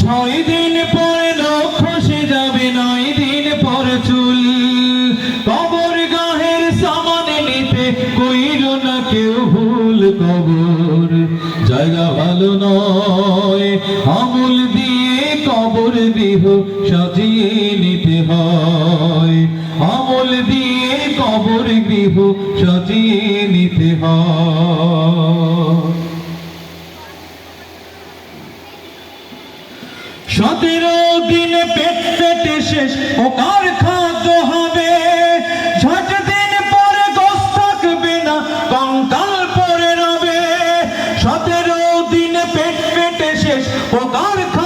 ছয় দিন পরে লক্ষ সে যাবে, নয় দিন পর চুল। কবর গাহের সামানে নিতে কইল না কেউ ভুল কবর। জায়গা ভালো নয় আমল দিয়ে কবর গৃহ সাজিয়ে নিতে হয়। আমল দিয়ে কবর গৃহ সাজিয়ে নিতে হয়। সতেরো দিন পেট পেটে শেষ ওকার খাদ্য হবে? ষাট দিন পরে গোস থাকবে না, কঙ্কাল পরে রবে। সতেরো দিন পেট পেটে শেষ ওকার খাদ্য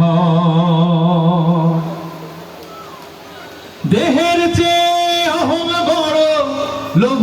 হয় দেহের চেয়ে অহং বড় লোভ